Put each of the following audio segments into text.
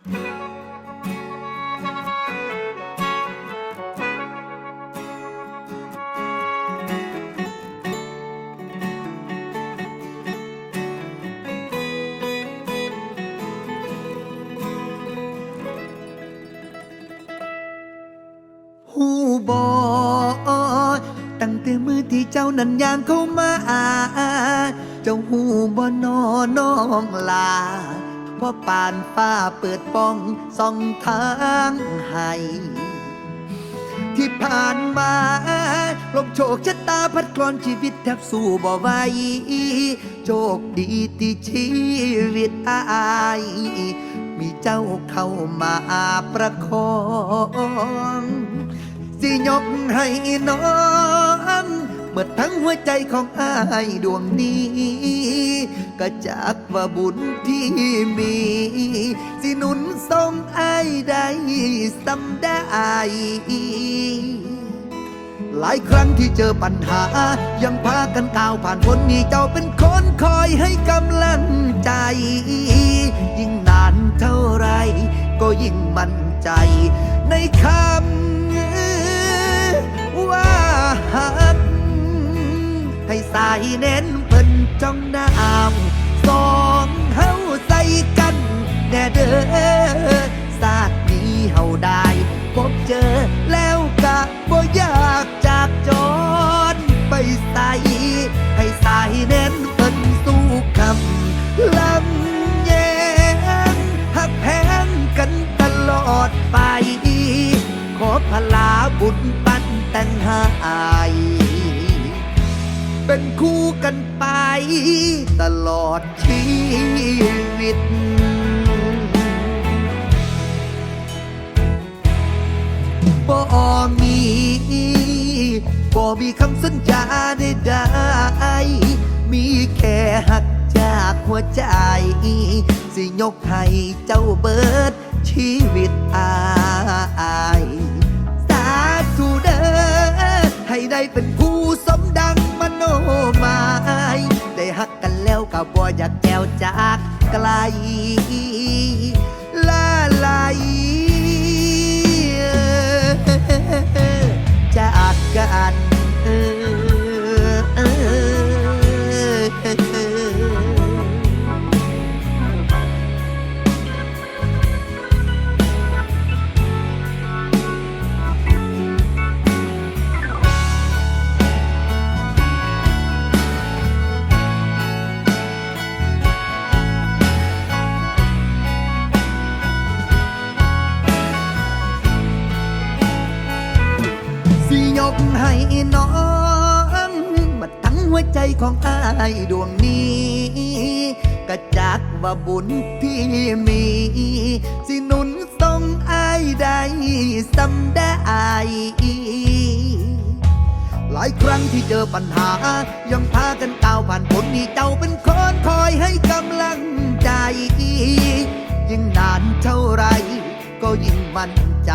หูบอตั้งแต่มือที่เจ้านั้นยางเข้ามา เจ้าหูบอนอน้องลา พราะปานฟ้าเปิดป้องส่องทางให้ที่ผ่านมาลมโชคชะตาพัดกลอนชีวิตแทบสู้บ่ไหวโชคดีที่ชีวิตอาย มีเจ้าเข้ามาประคอง สิยกให้น้อง เมื่อทั้งหัวใจของอายดวงนี้ ก็จากว่าบุญที่มี สิหนุนทรงอายได้สำได้หลายครั้งที่เจอปัญหา ยังพากันก้าวผ่านพ้นมีเจ้าเป็นคนคอยให้กำลังใจ ยิ่งนานเท่าไร ก็ยิ่งมั่นใจในคำ สายเน้นเพิ่นจ้องน้ำสองเฮาใส่กัน แน่เด้อศาสตร์นี้เฮาได้พบเจอ กันไปตลอดชีวิต บ่มีบ่มีคำสัญญาใดๆมีแค่หักจากหัวใจ สิยกให้เจ้าเบิดชีวิตอาย สาธุเด้อให้ได้เป็น ก็บ่อยากแก้วจากไกลลาลายจากกัน น้องมาทั้งหัวใจของอายดวงนี้ก็จากว่าบุญที่มี สินุนทรงอายได้สำได้หลายครั้งที่เจอปัญหา ยังพากันก้าวผ่านพ้นนี่เจ้าเป็นคนคอยให้กำลังใจ ยิ่งนานเท่าไร ก็ยิ่งมั่นใจ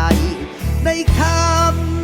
ในคำ